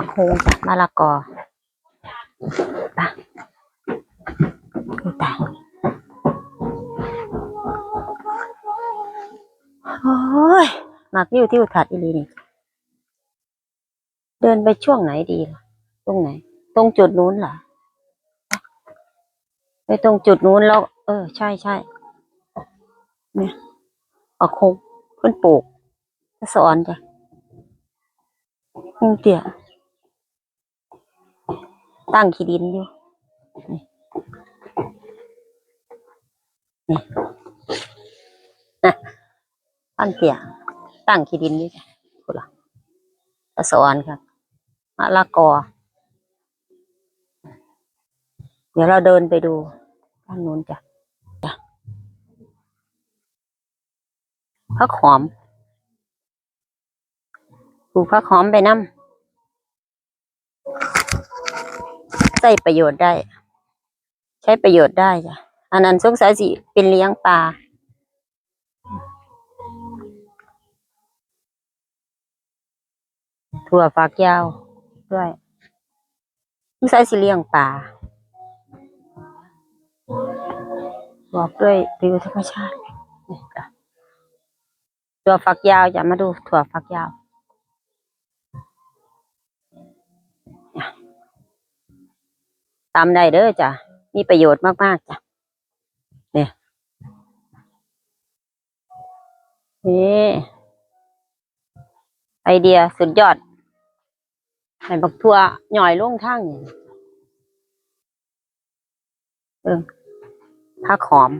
มักโฮงจ้ะมะละกอไปดูตายโอ้ยหมักวิวที่อุทัดอีหลีนี่ เดินไปช่วงไหนดีล่ะ ตรงไหน ตรงจุดนู้นเหรอไปตรงจุดนู้นแล้ว เออ ใช่ใช่เนี่ยปักโฮงเพิ่นปลูกสอนจ้ะคงเตี่ย ตั้งขี้ดินอยู่นี่นี่นะตั้งเตี่ยตั้งขี้ดินอยู่จ้ะคุณล่ะตะสอนครับมะละกอ เดี๋ยวเราเดินไปดูด้านนู้นจ้ะจ้ะผักหอมปลูกผักหอมไปน้ำ ใช้ประโยชน์ได้ ใช้ประโยชน์ได้จ้ะอันนั้นสงสัยสิเป็นเลี้ยงปลาถั่วฝักยาวด้วยสงสัยสิเลี้ยงปลาบอกด้วยวิวธรรมชาติถั่วฝักยาวจะมาดูถั่วฝักยาว ตำได้เด้อจ้ะ มีประโยชน์มาก ๆ จ้ะ เนี่ยนี่ไอเดียสุดยอดให้บักทั่วหน่อยลงทางเอิ่งผักหอม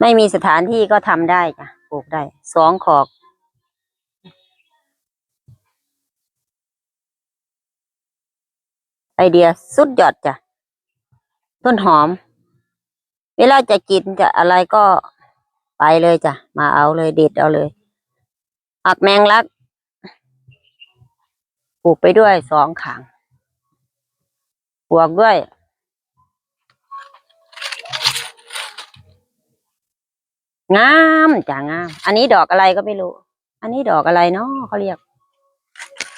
ไม่มีสถานที่ก็ทำได้จ้ะ ปลูกได้ สองขอก ไอเดียสุดยอดจ้ะ ต้นหอม เวลาจะกินจะอะไรก็ไปเลยจ้ะ มาเอาเลยเด็ดเอาเลยอักแมงลักปลูกไปด้วยสองขางบวกด้วย งามจ้ะงาม อันนี้ดอกอะไรก็ไม่รู้ อันนี้ดอกอะไรเนาะเขาเรียก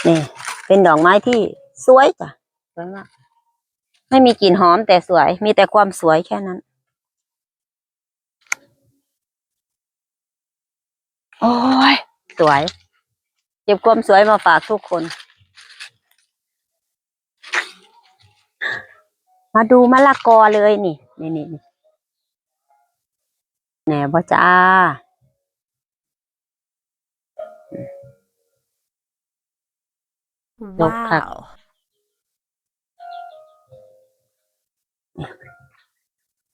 นี่ เป็นดอกไม้ที่สวยจ้ะ สวยมากไม่มีกลิ่นหอมแต่สวย มีแต่ความสวยแค่นั้น โอ้ย สวย เก็บความสวยมาฝากทุกคน มาดูมะละกอเลยนี่ นี่นี่นี่แหน่บ่จ้าดกคั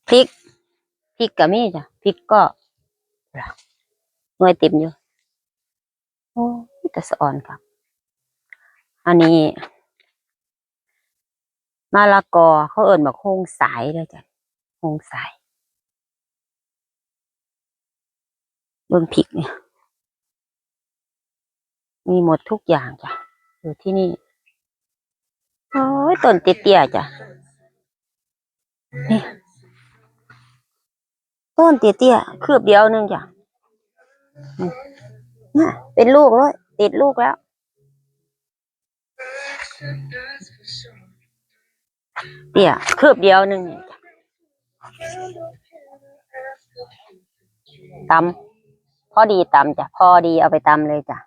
พริกพริกก็มีจ้ะพริกก็หน่วยติ่มอยู่โอ้แต่สะอ่อนครับ อันนี้มะละกอเขาเอิ่นมาโค้งสายเลยจ้ะโค้งสายเบิ่งพริกเนี่ยมีหมดทุกอย่างจ้ะอยู่ที่นี่โอ้ยต้นเตี้ยๆจ้ะนี่ ต้นเตี้ยๆคืบเดียวหนึงจ้ะนี่เนี่ยเป็นลูกเลยติดลูกแล้ว เตี้ยคืบเดียวหนึงเนี่ยจ้ะตำพอดีตำจ้ะพอดีเอาไปตำเลยจ้ะ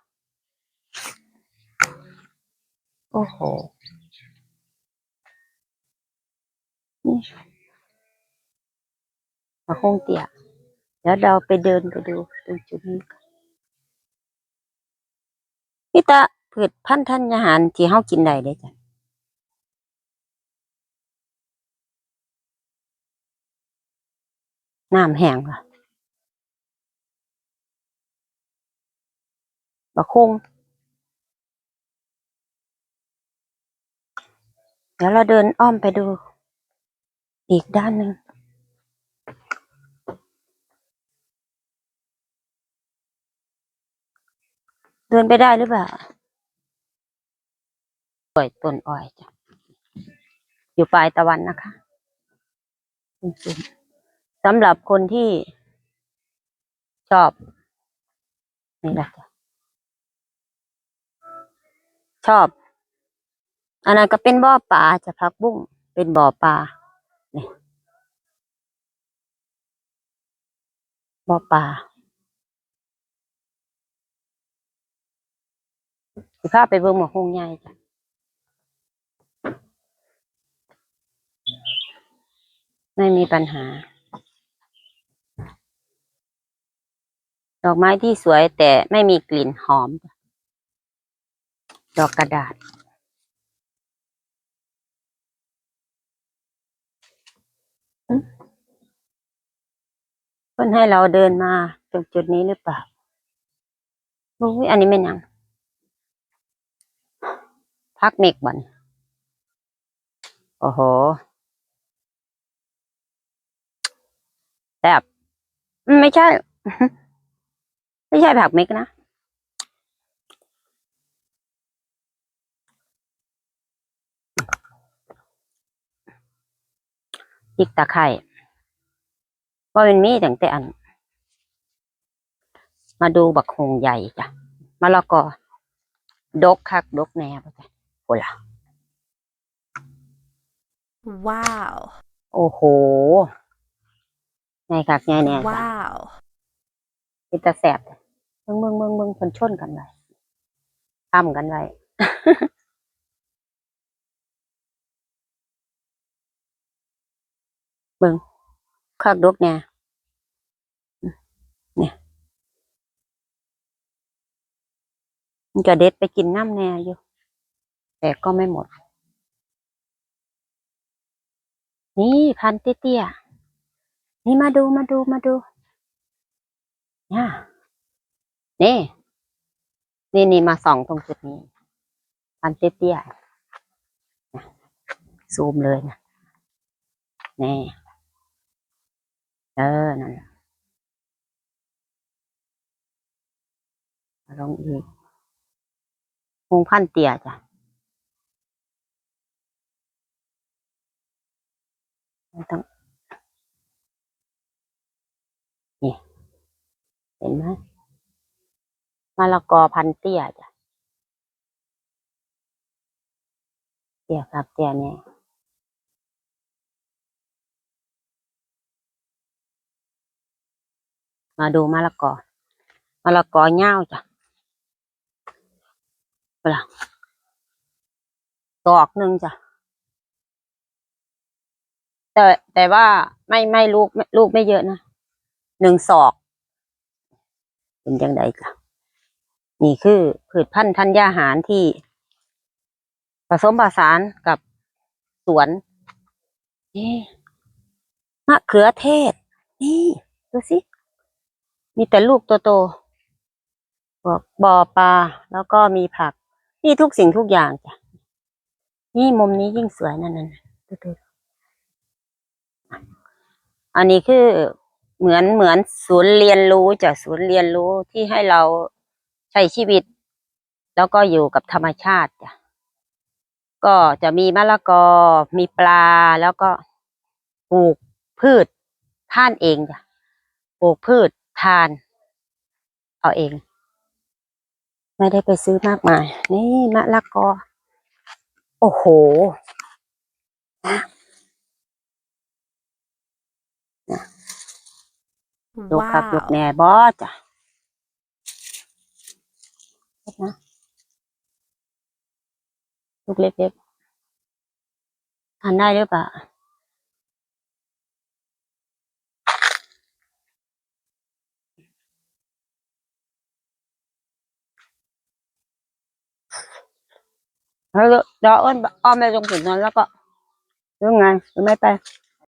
โอ้โหนี่ มาคงเตี้ยเดี๋ยวเราไปเดินไปดูตรงจุดนี้กันนี่ตาพืชพันธุ์ธัญญาหารที่เฮากินได้เลยจ้ะน้ำแห้งค่ะบะคงเดี๋ยวเราเดินอ้อมไปดูอีกด้านหนึ่ง เดินไปได้หรือเปล่าอ้อยต้นอ้อยจ้ะอยู่ปลายตะวันนะคะสำหรับคนที่ชอบ นี่แหละจ้ะชอบ อันนั้นก็เป็นบ่อปลาจะพักบุ้งเป็นบ่อปลานี่บ่อปลาสิ พาไปเบิ่งหมอกฮงใหญ่จ้ะไม่มีปัญหา ดอกไม้ที่สวยแต่ไม่มีกลิ่นหอม ดอกกระดาษ เพิ่นให้เราเดินมาตรงจุดนี้หรือเปล่าอุ้ยอันนี้ไม่ยัง พักเมกบ่อนโอ้โหแบบไม่ใช่ ไม่ใช่ผักเมกนะพริกตะไคร่ว่ามันมีตั้งแต่อัน มาดูบักคงใหญ่จ้ะมะละกอดกคักดกแหน่ป่ะจ้ะ โอ้ล่ะ Wow. โอ้โหไงคักไงแหน่จ้ะ Wow. เป็นตาแสบเมืองเมืองเมืองเมืองคนชนกันไว้ทำกันไว้เมืองคักดกแหน่เนี่ยมันจะเด็ดไปกินน้ำแหน่อยู่ แต่ก็ไม่หมด นี่พันเตี้ยๆนี่มาดูมาดูมาดูเนี่ยนี่ นี่นี่มาส่องตรงจุดนี้ พันเตี้ยๆซูมเลยนะนี่ เออ นั่นลองอีกคงพันเตี้ยจ้ะ ไม่ต้องนี่เห็นไหมมะละกอพันเตี้ยจ้ะเตี้ยครับเตี้ยเนี่ยมาดูมะละกอมะละกอเง่าจ้ะเปล่าดอกหนึ่งจ้ะ แต่แต่ว่าไม่ไม่ลูกลูกไม่เยอะนะหนึ่งศอก เป็นยังไงจ้ะนี่คือพืชพันธุ์ธัญญาหารที่ ผสมผสานกับสวนนี่มะเขือเทศ นี่ดูสิ มีแต่ลูกโตๆบอกบอปลาแล้วก็มีผัก นี่ทุกสิ่งทุกอย่างจ้ะนี่มุมนี้ยิ่งสวยนั่นนั่นดูดู อันนี้คือเหมือนเหมือนศูนย์เรียนรู้จากศูนย์เรียนรู้ที่ให้เราใช้ชีวิต แล้วก็อยู่กับธรรมชาติจ้ะก็จะมีมะละกอ มีปลาแล้วก็ปลูกพืชท่านเองจ้ะปลูกพืชทาน เอาเอง ไม่ได้ไปซื้อมากมาย นี่มะละกอ โอ้โห ลูกคักลูก Wow. แหน่บอจ้ะเล็กนะลูกเล็กๆทานได้หรือเปล่าแล้วเดี๋ยวอ้นอ้อมไปตรงจุดนั้นแล้วก็ยังไงหรือไม่ไป